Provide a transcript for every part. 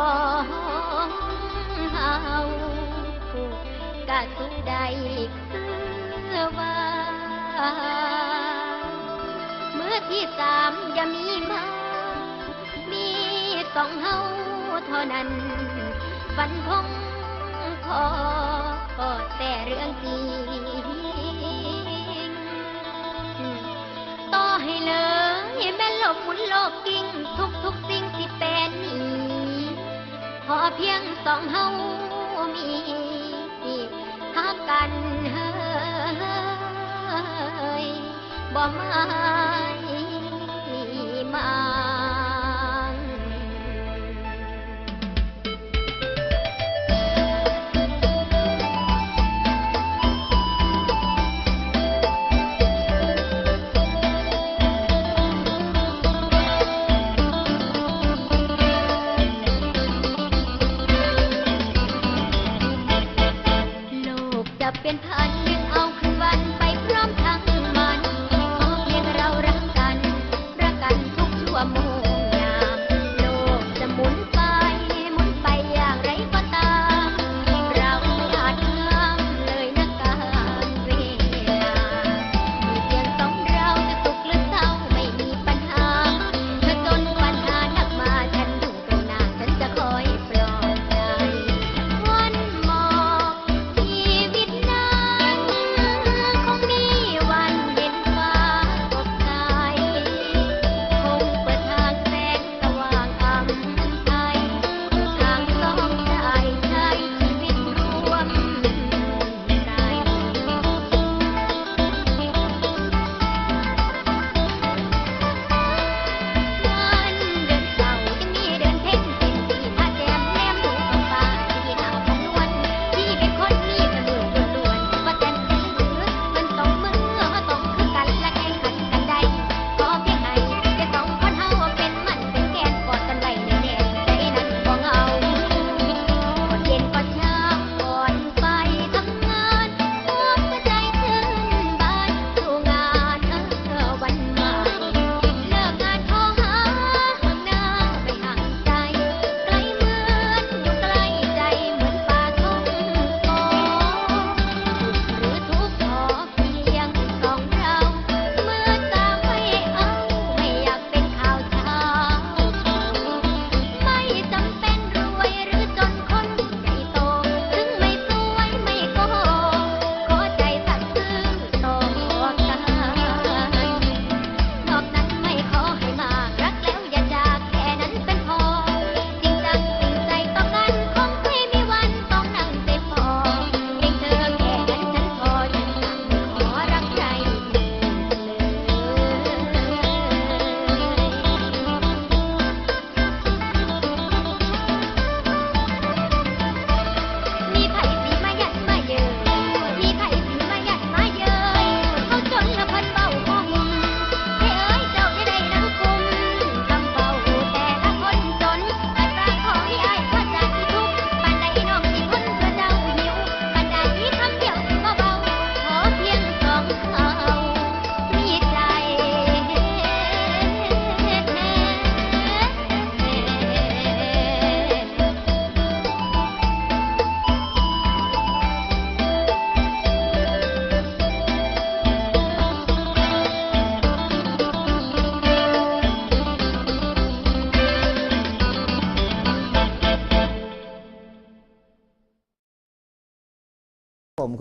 องเฮาก็สุได้คือว่าเมื่อที่สามจะมีมา มีสองเฮาเท่านั้นฟันคงขอแต่เรื่องจริงต่อให้เลยแม่ลบหมุนโลกจริง พอเพียงสองเฮามีหักกันเฮ้ยบ่มา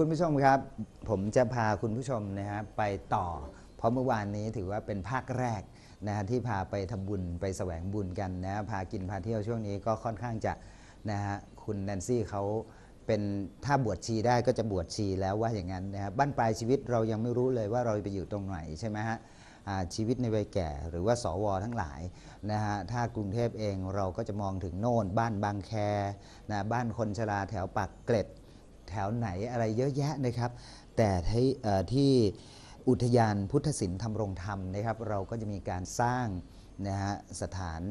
คุณผู้ชมครับ ผมจะพาคุณผู้ชมนะฮะไปต่อ เพราะเมื่อวานนี้ถือว่าเป็นภาคแรกนะฮะที่พาไปทำบุญไปแสวงบุญกันนะพากินพาเที่ยวช่วงนี้ก็ค่อนข้างจะนะฮะคุณแนนซี่เขาเป็นถ้าบวชชีได้ก็จะบวชชีแล้วว่าอย่างนั้นนะฮะบ้านปลายชีวิตเรายังไม่รู้เลยว่าเราไปอยู่ตรงไหนใช่ไหมฮะชีวิตในวัยแก่หรือว่าสวทั้งหลายนะฮะถ้ากรุงเทพเองเราก็จะมองถึงโน่น บ้านบางแคนะบ้านคนชราแถวปากเกร็ด แถวไหนอะไรเยอะแยะนะครับ แต่ที่ที่อุทยานพุทธศิลป์ธรรมรงธรรมนะครับ เราก็จะมีการสร้างนะฮะสถาน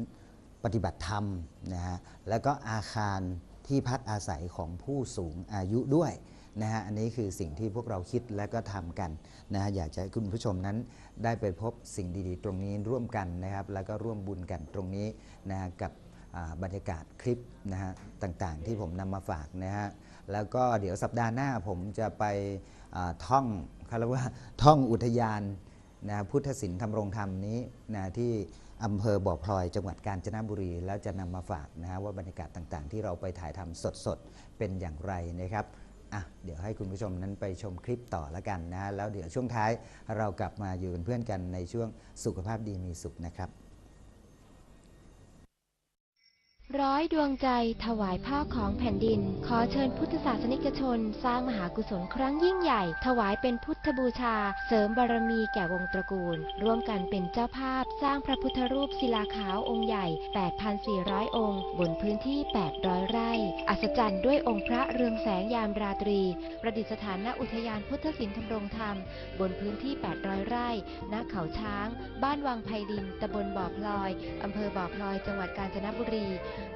ปฏิบัติธรรมนะฮะแล้วก็อาคารที่พักอาศัยของผู้สูงอายุด้วยนะฮะอันนี้คือสิ่งที่พวกเราคิดและก็ทำกันนะฮะอยากจะให้คุณผู้ชมนั้นได้ไปพบสิ่งดีๆ ตรงนี้ร่วมกันนะครับ แล้วก็ร่วมบุญกันตรงนี้นะฮะกับบรรยากาศคลิปนะฮะต่างๆ ที่ผมนำมาฝากนะฮะ แล้วก็เดี๋ยวสัปดาห์หน้าผมจะไปท่องเขาเรียกว่าท่องอุทยานนะพุทธศิลป์ธรรมรงธรรมนี้นะที่อำเภอบ่อพลอยจังหวัดกาญจนบุรี แล้วจะนำมาฝากนะฮะว่าบรรยากาศต่างๆ ที่เราไปถ่ายทำสดๆ เป็นอย่างไรนะครับอะเดี๋ยวให้คุณผู้ชมนั้นไปชมคลิปต่อแล้วกันนะแล้วเดี๋ยวช่วงท้ายเรากลับมาอยู่เป็นเพื่อนกันในช่วงสุขภาพดีมีสุขนะครับ ร้อยดวงใจถวายผ้าของแผ่นดิน ขอเชิญพุทธศาสนิกชน สร้างมหากุศลครั้งยิ่งใหญ่ ถวายเป็นพุทธบูชา เสริมบารมีแก่วงตระกูล ร่วมกันเป็นเจ้าภาพ สร้างพระพุทธรูปศิลาขาวองค์ใหญ่ 8,400 องค์ บนพื้นที่ 800 ไร่ อัศจรรย์ด้วยองค์พระเรืองแสงยามราตรี ประดิษฐานณอุทยานพุทธศิลป์ธรรมรงธรรม บนพื้นที่ 800 ไร่ณเขาช้าง บ้านวังไพดินตำบลบ่อพลอยอำเภอบ่อพลอย จังหวัดกาญจนบุรี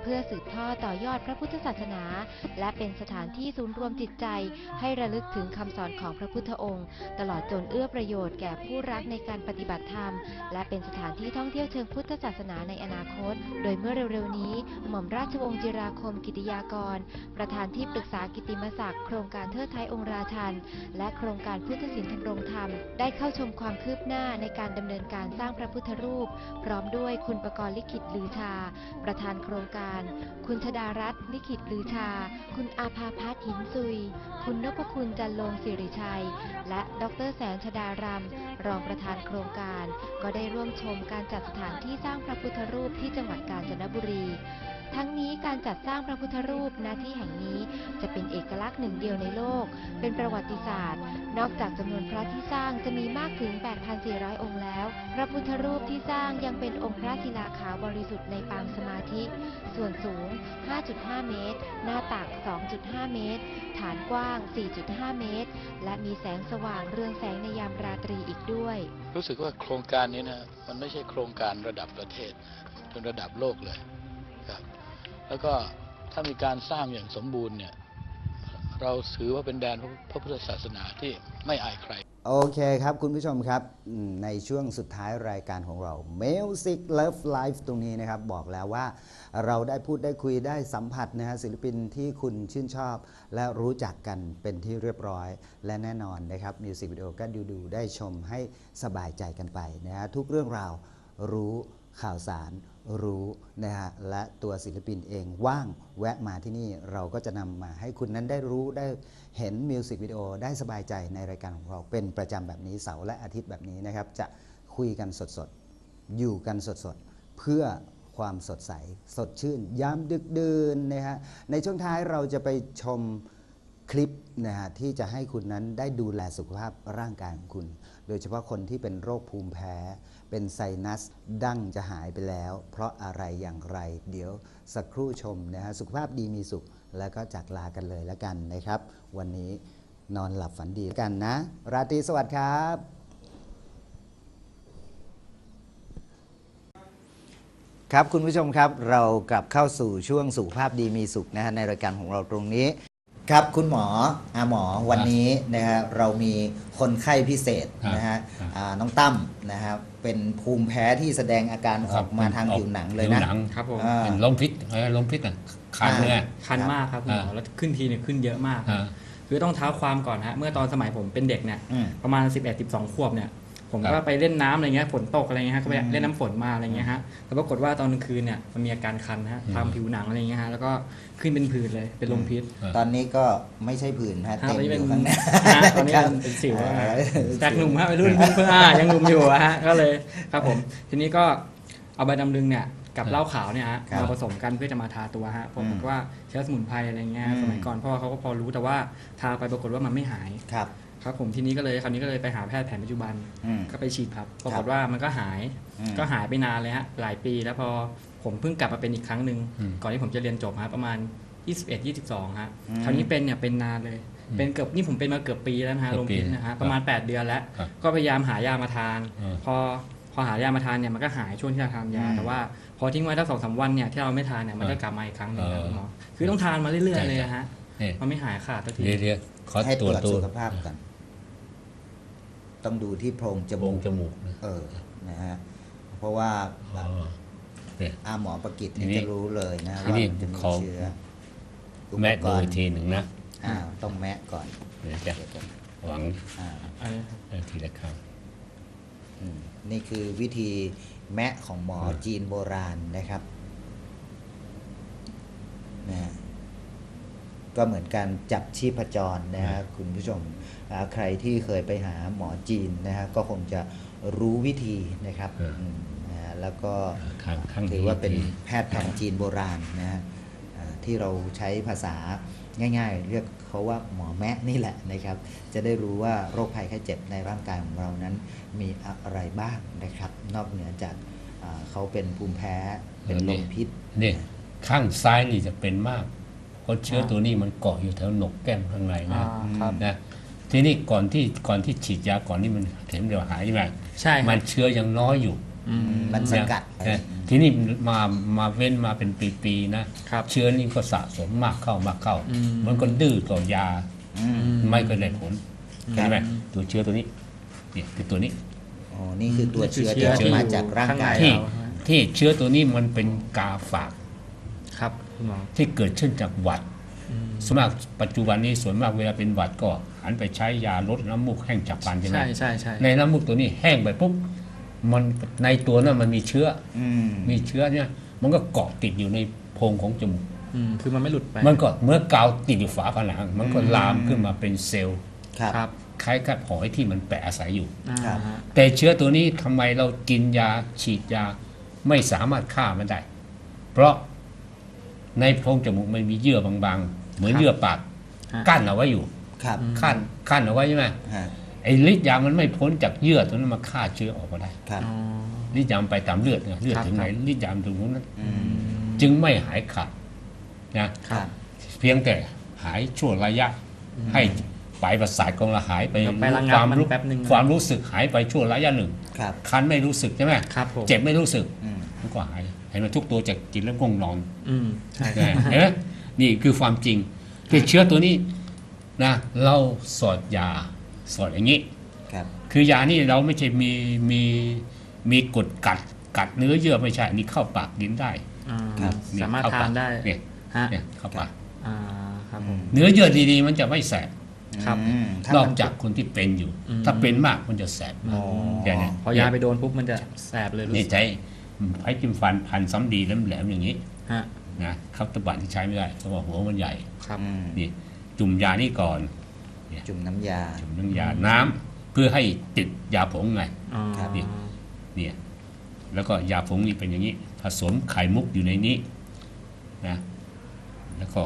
เพื่อสืบทอดต่อยอดพระพุทธศาสนา และเป็นสถานที่ศูนย์รวมจิตใจ ให้ระลึกถึงคำสอนของพระพุทธองค์ ตลอดจนเอื้อประโยชน์แก่ผู้รักในการปฏิบัติธรรม และเป็นสถานที่ท่องเที่ยวเชิงพุทธศาสนาในอนาคต โดยเมื่อเร็วๆนี้ หม่อมราชวงศ์จิราคมกิติยากร ประธานที่ปรึกษากิติมศักดิ์โครงการเทิดไทยองค์ราชัน และโครงการพุทธศิลป์ธรรมธรรม ได้เข้าชมความคืบหน้าในการดำเนินการสร้างพระพุทธรูป พร้อมด้วยคุณประกรณ์ลิขิตลือชา ประธานโครงการ คุณชดารัตน์ลิขิตลือชา คุณอาภาพัฒน์หินซุย คุณนพคุณจันลงสิริชัย และดรแสนชดารำรองประธานโครงการ ก็ได้ร่วมชมการจัดสถานที่สร้างพระพุทธรูปที่จังหวัดกาญจนบุรี ทั้งนี้การจัดสร้างพระพุทธรูปณที่แห่งนี้จะเป็นเอกลักษณ์หนึ่งเดียวในโลก เป็นประวัติศาสตร์ นอกจากจำนวนพระที่สร้างจะมีมากถึง 8,400 องค์แล้ว พระพุทธรูปที่สร้างยังเป็นองค์พระศิลาขาวบริสุทธิ์ในปางสมาธิ ส่วนสูง 5.5 เมตร หน้าตัก 2.5 เมตร ฐานกว้าง 4.5 เมตร และมีแสงสว่างเรืองแสงในยามราตรีอีกด้วย รู้สึกว่าโครงการนี้นะ มันไม่ใช่โครงการระดับประเทศเป็นระดับโลกเลย แล้วก็ถ้ามีการสร้างอย่างสมบูรณ์เนี่ยเราถือว่าเป็นแดนพระพุทธศาสนาที่ไม่อายใคร โอเคครับคุณผู้ชมครับ ในช่วงสุดท้ายรายการของเรา Music Love Life ตรงนี้นะครับ บอกแล้วว่าเราได้พูดได้คุยได้สัมผัสนะฮะศิลปินที่คุณชื่นชอบ และรู้จักกันเป็นที่เรียบร้อย และแน่นอนนะครับมิวสิกวิดีโอก็ดูดูๆได้ชมให้สบายใจกันไปนะฮะทุกเรื่องราวรู้ข่าวสาร รู้นะฮะและตัวศิลปินเองว่างแวะมาที่นี่เราก็จะนำมาให้คุณนั้นได้รู้ได้เห็นมิวสิกวิดีโอได้สบายใจในรายการของเราเป็นประจำแบบนี้เสาร์และอาทิตย์แบบนี้นะครับ จะคุยกันสดๆ อยู่กันสดๆ เพื่อความสดใส สดชื่นยามดึกดื่นนะฮะในช่วงท้ายเราจะไปชม คลิปนะฮะที่จะให้คุณนั้นได้ดูแลสุขภาพร่างกายของคุณ โดยเฉพาะคนที่เป็นโรคภูมิแพ้ เป็นไซนัส ดั้งจะหายไปแล้ว เพราะอะไรอย่างไร เดี๋ยวสักครู่ชมนะฮะสุขภาพดีมีสุข แล้วก็จากลากันเลยแล้วกันนะครับ วันนี้นอนหลับฝันดีกันนะ ราตรีสวัสดิ์ครับ ครับคุณผู้ชมครับเรากลับเข้าสู่ช่วงสุขภาพดีมีสุขนะฮะในรายการของเราตรงนี้ ครับคุณหมออาหมอวันนี้นะฮะเรามีคนไข้พิเศษครับนะฮะครับอ่าน้องตั้มนะครับเป็นภูมิแพ้ที่แสดงอาการออกมาทางผิวหนังเลยนะผิวหนังครับผมอ่าเป็นลมพิษเออลมพิษอะคันเนี่ยคันมากครับคุณหมออ่าแล้วขึ้นทีเนี่ยขึ้นเยอะมากอ่าคือต้องเท้าความก่อนฮะเมื่อตอนสมัยผมเป็นเด็กเนี่ยอืมประมาณ 11 12 ขวบเนี่ย ผมครัก็บไปเล่นน้ำอะไรเงี้ยฝนตกอะไรเงี้ยฮะก็ไปอืมเล่นน้ำฝนมาอะไรเงี้ยฮะแต่ปรากฏว่าตอนกลางคืนเนี่ยมันมีอาการคันฮะตามผิวหนังอะไรเงี้ยฮะแล้วก็ขึ้นเป็นผื่นเลยเป็นลมพิษ ตอนนี้ก็ไม่ใช่ผื่นฮะฮะเต็มตอนนี้อเป็นยู่ข้างหน้าฮะตอนนี้เป็นเป็นสิวอะฮะเออจากหนุ่มฮะไปรุ่นเพิ่งเพิ่งอ่ายังหนุ่มอยู่อะฮะก็เลยครับผมทีนี้ก็เอาใบดำลึงเนี่ยกับเหล้าขาวเนี่ยฮะครับมาผสมกันเพื่อจะมาทาตัวฮะผมอืมก็ว่าใช้สมุนไพรอะไรเงี้ยอืมสมัยก่อนพ่อเขาก็พอรู้แต่ว่าทาไปปรากฏว่ามันไม่หายครับ ครับผมทีนี้ก็เลยคราวนี้ก็เลยไปหาแพทย์แผนปัจจุบันอืม ก็ไปฉีดครับปรากฏว่ามันก็หายอืม ก็หายไปนานเลยฮะหลายปีแล้วพอผมเพิ่งกลับมาเป็นอีกครั้งหนึ่งอืม ก่อนที่ผมจะเรียนจบฮะประมาณ 21 22ฮะอืมคราวนี้เป็นเนี่ยเป็นนานเลยอืมเป็นเกือบนี่ผมเป็นมาเกือบปีแล้วนะฮะเกืลอบงปีพิษนะฮะประมาณ 8 เดือนแล้ว ครับก็พยายามหายามาทานอืมพอพอหายามาทานเนี่ยมันก็หายช่วงที่เราทานยา อืม แต่ว่าพอทิ้งไว้ตั้งสองสามวันเนี่ยที่เราไม่ทานเนี่ยมันก็เออกลับมาอีกครั้งหนึ่งครับเออคุณหมอคือต้องทานมาเรื่อยๆเลยอะฮะนี่มันไม่หายขาดสักทีเรียกเรียกขอให้ตตรรววจจดูสุขภาพก่อน ต้องดูที่โพรงจจมูมูกกจมูกนะ เออนะฮะเพราะว่าอ๋อเนี่ย อาหมอประกิตทีนี่นี้จะรู้เลยนะทีนี้ว่ามันจะมีขอ เชื้ออุปแม่กดูรอีกณ์ทีหนึ่งนะอ่าต้องแมะก่อนเดี๋ยวจะหวังอ่าอันนี้ครับเอ่อทีละครั้งอืมนี่คือวิธีแมะของหมออืมจีนโบราณนะครับนะฮะ ก็เหมือนการจับชีพจรนะฮะคุณผู้ชมอ่าใครที่เคยไปหาหมอจีนนะฮะก็คงจะรู้วิธีนะครับอืมนะฮะแล้วก็เอ่อครั้งครั้งถือว่าเป็นที่แพทย์แผนจีนโบราณนะฮะอ่าที่เราใช้ภาษาง่าย ๆ เรียกเขาว่าหมอแมะนี่แหละนะครับ จะได้รู้ว่าโรคภัยไข้เจ็บในร่างกายของเรานั้นมีอะไรบ้างนะครับ นอกเหนือจากอ่าเขาเป็นภูมิแพ้เป็นลมพิษนี่ข้างซ้ายนี่จะเป็นมาก เพราะเชื้อตัวนี้มันเกาะอยู่แถวหนกแก้มข้างในนะอ่าครับนะทีนี้ก่อนที่ก่อนที่ฉีดยาก่อนนี่มันเข็มเดียวหายใช่ไหมใช่ครับมันเชื้อยังน้อยอยู่อืมมันสกัดนะทีนี้มามาเว้นมาเป็นปีๆนะครับเชื้อนี่ก็สะสมมากเข้ามากเข้าอืมมันก็ดื้อต่อยาอืมไม่ก็ได้ผลครับใช่ไหมตัวเชื้อตัวนี้เนี่ยคือตัวนี้อ๋อนี่คือตัวนี่คือเชื้อเชื้ที่อมาที่จากร่างกายอยู่ที่ข้างในเราที่เชื้อตัวนี้มันเป็นกาฝากครับคุณหมอ ที่เกิดขึ้นจากหวัดอืมส่วนมากปัจจุบันนี้ส่วนมากเวลาเป็นหวัดก็หันไปใช้ยาลดน้ำมูกแห้งจับพลันใช่ไหมใช่ใช่ใช่ในน้ำมูกตัวนี้แห้งไปปุ๊บมันในตัวนั้นมันมีเชื้ออืมมีเชื้อเนี่ยมันก็เกาะติดอยู่ในโพรงของจมูกอืมคือมันไม่หลุดไปมันก็เมื่อกาวติดอยู่ฝาผนัง มันก็ลามขึ้นมาเป็นเซลล์ครับครับคล้ายกับหอยที่มันแปะอาศัยอยู่ อ่าครับฮะแต่เชื้อตัวนี้ทำไมเรากินยาฉีดยาไม่สามารถฆ่ามันได้ เพราะ ในโพรงจมูกมันมีเยื่อบางๆ เหมือนเยื่อปากฮะ กั้นเอาไว้อยู่ครับขั้นขั้นเอาไว้ใช่ไหมฮะไอ้ฤทธิ์ยามันไม่พ้นจากเยื่อตัวนั้นมาฆ่าเชื้อออกมาได้ครับ อ๋อ ฤทธิ์ยามันไปตามเลือดไงเลือดครับถึงไหนครับ ฤทธิ์ยามันถึงนู้นนั้น อืมจึงไม่หายขาดนะครับ เพียงแต่หายชั่วระยะ ให้ปลายประสาทของเราหายไปเดี๋ยวไประงับความมันรู้แป๊บนึงนะ ความรู้สึกหายไปชั่วระยะหนึ่งครับคันไม่รู้สึกใช่ไหมครับผม เจ็บไม่รู้สึกอืมมันก็หายเห็นไหมทุกตัวจะกินแล้วง่วงนอนอืมใช่นะเห็นไหมนี่คือความจริงคือเชื้อตัวนี้นะเราสอดยาสอดอย่างนี้ครับคือยานี่เราไม่ใช่มีมีมีกดกัดกัดเนื้อเยื่อไม่ใช่อันนี้เข้าปากกินได้อ่าครับนี่สามารถเข้ทานได้เนี่ยฮะเนี่ยเข้าปากอ่าครับผมเนื้อเยื่อดีๆ มันจะไม่แสบครับอืมถ้านอกมันจากคนที่เป็นอยู่อืมถ้าเป็นมากมันจะแสบอ๋อแค่เนี้พอยาไปโดนปุ๊บมันจะแสบเลยรู้นี่สึกใช้ ไม้จิ้มฟันพันซ้ำดีแหลมๆอย่างนี้ฮะนะครับตะบันที่ใช้ไม่ได้เพราะว่าหัวมันใหญ่ครับอืมนี่จุ่มยานี่ก่อนจุ่มน้ำยา จุ่มน้ำยาน้ำเพื่อให้ติดยาผงไงอ๋อครับนี่เนี่ยแล้วก็ยาผงนี่เป็นอย่างนี้ ผสมไข่มุกอยู่ในนี้นะแล้วก็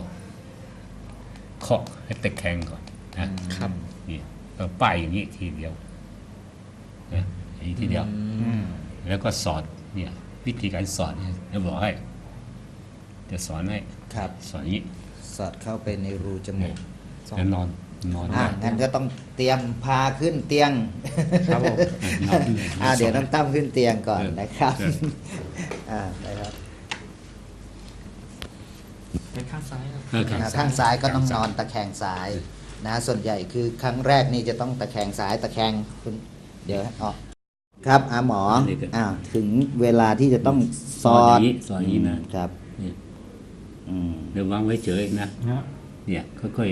เคาะให้ตะแคงก่อนนะครับนี่แล้วป้ายอย่างนี้ทีเดียวนะอย่างนี้ทีเดียวอืมแล้วก็สอด เนี่ยวิธีการสอดเนี่ยจะบอกให้จะสอนให้ครับสอนอย่างนี้สอดเข้าไปในรูจมูกแล้วนอนนอนอ่าได้งั้นก็ต้องเตรียมพาขึ้นเตียงครับผมนอนลอ่าเดี๋ยวต้องตั้มขึ้นเตียงก่อนเออนะครับเอออ่านะครับเป็นข้างซ้ายครับเออครับอ่าข้างซ้ายก็ต้องนอนตะแคงซ้ายนะส่วนใหญ่คือครั้งแรกนี่จะต้องตะแคงซ้ายตะแคงคุณเดี๋ยวอ๋อ ครับอาหมออ่าถึงเวลาที่จะต้องสสออนอย่างดนี้สอนอย่างนี้นะครับเนี่ยอืมเดี๋ยววางไว้เฉยนะฮะเนี่ยค่อย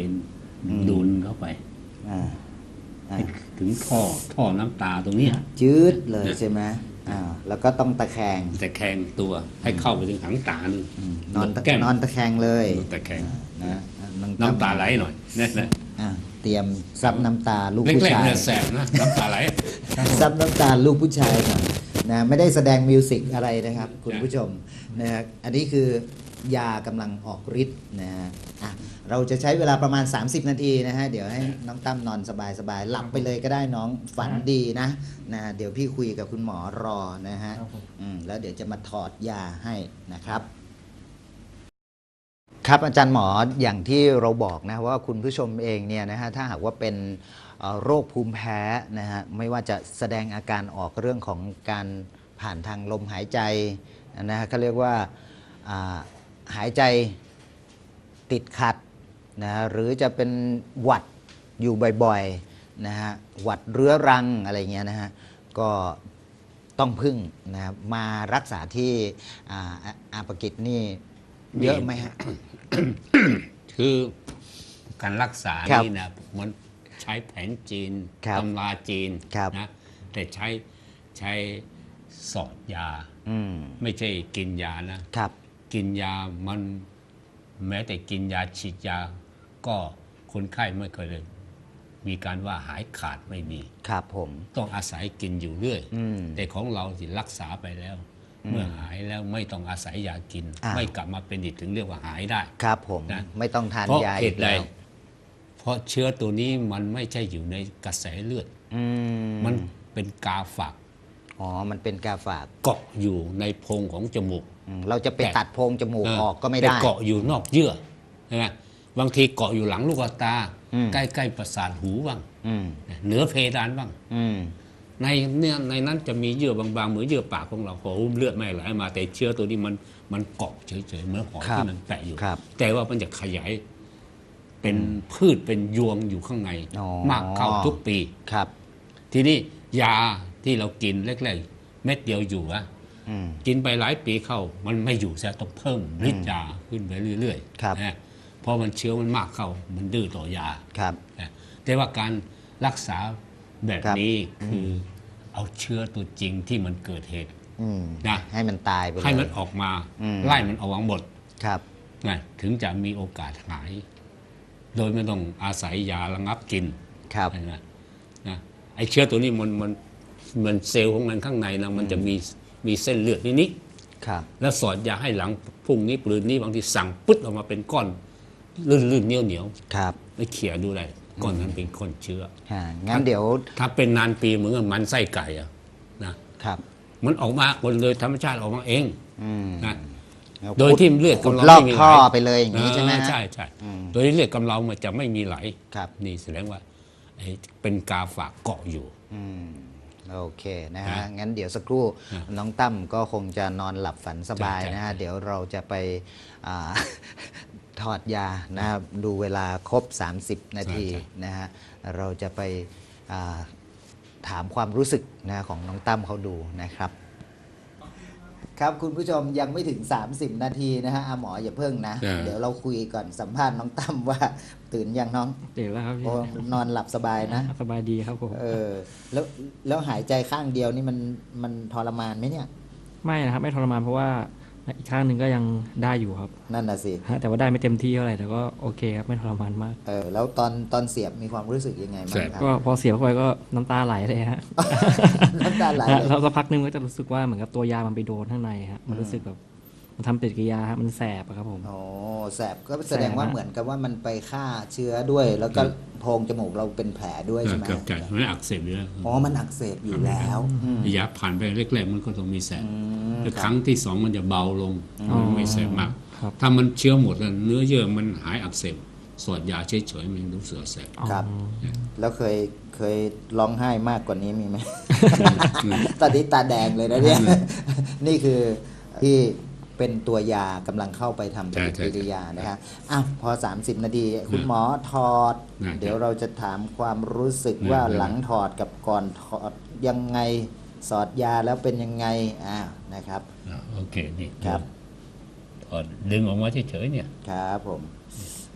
อืมๆดูนเข้าไปอ่าอ่าให้ถึงท่อท่อน้ำตาตรงเนี้ยจืดเลยใช่ไหมอ่าแล้วก็ต้องตะแคงแต่แคงตัวให้เข้าไปถึงหางตานึงอืมนอนตะแก้มนอนตะแคงเลยนอนตะแคงอ่านะองน้ำตาไหลหน่อยเนี่ยนะอ่า เตรียมซับน้ำตาลูกเล็ผู้กชาๆย เนี่ยแสบนะน้ำตาไหล ซับน้ำตาลูกผู้ชายก่อนนะไม่ได้แสดงมิวสิกอะไรนะครับคุณผู้ชมนะฮะอันนี้คือยากำลังออกฤทธิ์นะฮะอะเราจะใช้เวลาประมาณ 30 นาทีนะฮะเดี๋ยวให้น้องตั้มนอนสบายๆหลับไปเลยก็ได้น้องฝันดีนะนะเดี๋ยวพี่คุยกับคุณหมอรอนะฮะครับผม อืมแล้วเดี๋ยวจะมาถอดยาให้นะครับ ครับอาจารย์หมออย่างที่เราบอกนะว่าคุณผู้ชมเองเนี่ยนะฮะถ้าหากว่าเป็นโรคภูมิแพ้นะฮะไม่ว่าจะแสดงอาการออกเรื่องของการผ่านทางลมหายใจนะฮะเขาเรียกว่าหายใจติดขัดนะฮะหรือจะเป็นหวัดอยู่บ่อยๆนะฮะหวัดเรื้อรังอะไรเงี้ยนะฮะก็ต้องพึ่งนะครับมารักษาที่อาอาอาปกิจนี่ เยอะไหมฮะ คือการรักษาครับนี่นะมันใช้แผนจีนครับตำราจีนครับ นะแต่ใช้ใช้สอดยา อืมไม่ใช่กินยานะ ครับ กินยามันแม้แต่กินยาฉีดยา ก็คนไข้ไม่เคยเลยมีการว่าหายขาดไม่มี ครับผม ต้องอาศัยกินอยู่เรื่อย อืม แต่ของเราสิรักษาไปแล้ว เมื่อหายแล้วไม่ต้องอาศัยยากินอ้าวไม่กลับมาเป็นอีกถึงเรียกว่าหายได้ ครับผมนะ ไม่ต้องทานเพราะยาเหอีกตุใดแล้วเพราะเชื้อตัวนี้มันไม่ใช่อยู่ในกระแสเลือด อืมมันเป็นกาฝากอ๋อมันเป็นกาฝากเกาะอยู่ในโพรงของจมูก อืมเราจะไปแต่ ตัดโพรงจมูกออกก็ไม่แต่ได้เกาะอยู่นอกเยื่อใช่ไหมบางทีเกาะอยู่หลังลูกตา อืม ใกล้ๆประสาทหูบ้างอืมเหนือเพดานบ้าง อืม ในเนี่ยในนั้นจะมีเยื่อบางๆ เหมือนเยื่อปากของเราพอเลือดไม่ไหลมาแต่เชื้อตัวนี้มันมันเกาะเฉยๆเหมือนหอยครับที่มันแปะอยู่ครับแต่ว่ามันจะขยายเป็นพืชเป็นยวงอยู่ข้างในอ๋อมากเข้าทุกปีครับ ทีนี้ยาที่เรากินแรกๆเม็ดเดียวอยู่อะอืมกินไปหลายปีเข้า มันไม่อยู่แสต้องเพิ่มฤทธิ์ยาขึ้นไปเรื่อยครับนะเพราะมันเชื้อมันมากเข้ามันดื้อต่อยาครับนะแต่ว่าการรักษา แบบครับนี้คือเอาเชื้อตัวจริงที่มันเกิดเหตุอืมนะให้มันตายไปเลยให้มันออกมาอืมไล่มันออกมาหมดครับนะถึงจะมีโอกาสหาย โดยไม่ต้องอาศัยยาระงับกินครับนะนะไอเชื้อตัวนี้มันมันมันเซลล์ของมันข้างในนะมันจะมีมีเส้นเลือดนิดครับๆแล้วสอดยาให้หลังพรุ่งนี้ปลืนนี้บางทีสั่งปึ๊ดออกมาเป็นก้อนลื่นๆเหนียวเหนียวครับๆไม่เขี่ยดูได้ ก้อนนั้นเป็นก้อนเชื้อฮะงั้นเดี๋ยว ถ้าเป็นนานปีเหมือนกับมันไส้ไก่อะนะครับ มันออกมาคนเลยธรรมชาติออกมาเองอืมนะแล้วโดยขุที่เลือดขุดกำลังลอกไม่มีไหลท่อไปเลยอย่างนี้ใช่ไหมเออฮะใช่ใช่อืมโดยที่เลือดกำลังมันจะไม่มีไหลครับนี่แสดงว่าไอ้เป็นกาฝากเกาะอยู่อืมโอเคนะฮะฮะงั้นเดี๋ยวสักครู่ฮะน้องตั้มก็คงจะนอนหลับฝันสบายใช่ใช่นะฮะเดี๋ยวเราจะไปอ่า ถอดยานะครับดูเวลาครบ 30 นาทีนะฮะเราจะไปอ่าถามความรู้สึกนะของน้องตั้มเขาดูนะครับ ครับคุณผู้ชมยังไม่ถึง 30 นาทีนะฮะอาหมออย่าเพิ่งนะเออเดี๋ยวเราคุยก่อนสัมภาษณ์น้องตั้มว่าตื่นยังน้องเดี๋ยวแล้วครับพี่โอ้นอนหลับสบายนะ สบายดีครับผม เออแล้วแล้วหายใจข้างเดียวนี่มันมันทรมานไหมเนี่ย ไม่นะครับ ไม่ทรมานเพราะว่า อีกข้างหนึ่งก็ยังได้อยู่ครับนั่นน่ะสิฮะแต่ว่าได้ไม่เต็มที่เท่าไหร่แต่ก็โอเคครับไม่ทรมานมาก เออแล้วตอนตอนเสียบมีความรู้สึกยังไงบ้างครับ ก็พอเสียบเข้าไปก็น้ำตาไหลเลยฮะ น้ำตาไหลฮะเลย แล้วสักพักหนึงก็จะรู้สึกว่าเหมือนกับตัวยามันไปโดนข้างในฮะมันรู้สึกแบบ มันทำปฏิกิริยาฮะมันแสบอะครับผมโอ้แสบก็แสดงว่าแสบฮะเหมือนกับว่ามันไปฆ่าเชื้อด้วย แล้วก็โพรงจมูกเราเป็นแผลด้วยใช่ไหมเกือบใจมันอักเสบอยู่แล้วอ๋อมันอักเสบอยู่แล้วอืมยาผ่านไปแรกๆมันก็ต้องมีแสบอืมแต่คครับรั้งที่สองมันจะเบาลงอ๋อมันไม่แสบมาก ครับถ้ามันเชื้อหมดแล้วเนื้อเยื่อมันหายอักเสบสอดยาเฉยๆมันรู้สึกแสบ ครับ อ๋อแล้วเคยเคยร้องไห้มากกว่านี้มีไหม ตอนนี้ตาแดงเลยนะเนี่ย นี่คือที่ เป็นตัวยากำลังเข้าไปทำปฏิกิริยานะฮะอ้าวพอ 30 นาที คุณหมอถอด นะเดี๋ยวเราจะถามความรู้สึกนะว่านะหลังถอดกับก่อนถอดยังไงสอดยาแล้วเป็นยังไงอ้าวนะครับ อ่าโอเค นี่ครับ ถอดดึงออกมาเฉยๆเนี่ยครับผม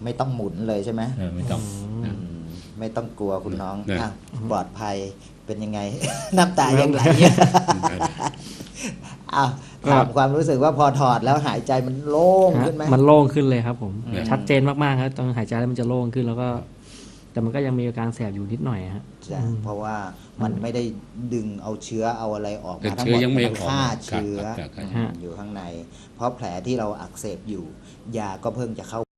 ไม่ต้องหมุนเลยใช่ไหมเออไม่ต้องนะ อืมไม่ต้องกลัวคุณน้องนะ อ้าวปลอดภัยเป็นยังไง น้ำตายังไหล อ้าวถามความรู้สึกว่าพอถอดแล้วหายใจมันโล่งขึ้นไหมมันโล่งขึ้นเลยครับผมอืมชัดเจนมากๆครับ ตอนหายใจแล้วมันจะโล่งขึ้นแล้วก็ แต่มันก็ยังมีอาการแสบอยู่นิดหน่อยฮะจ้ะเพราะว่ามันไม่ได้ดึงเอาเชื้อเอาอะไรออกแต่มาทั้งเชื้หมอดยังไม่มันออกฆ่าครับเชื้อครับครับอืมอยู่ข้างใน เพราะแผลที่เราอักเสบอยู่ยาก็เพิ่งจะเข้า